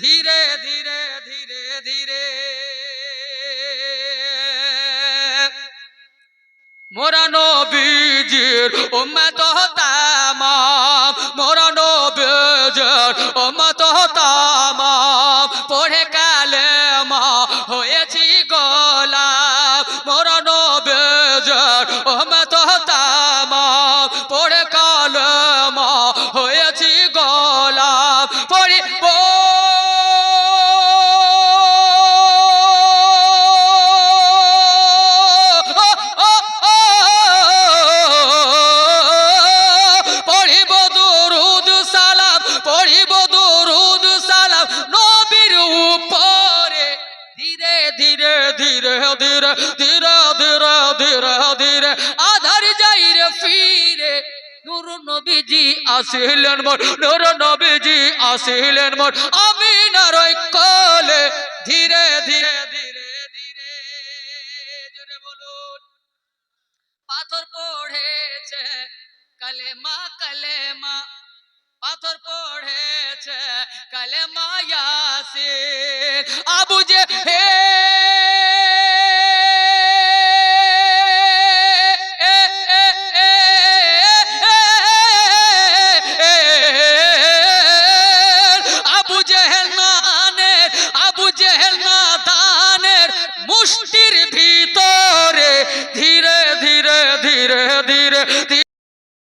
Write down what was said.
ধীরে ধীরে ধীরে ধীরে ধীরে। মোরা নবীজির উম্মত কালেমা হয়ে ধীরে ধীরে ধীরে ধীরে ধীরে ধীরে আধার যাই রে ফিরে। নূর নবীজি আসিলেন মোর, নূর নবীজি আসিলেন মোর। আমিনার ওই কোলে ধীরে ধীরে ধীরে ধীরে, জোরে বলুন। পাথর পড়েছে, কালেমা কালেমা। পাথর পড়েছে, কালেমা ইয়াসিন। আবু যে Yeah.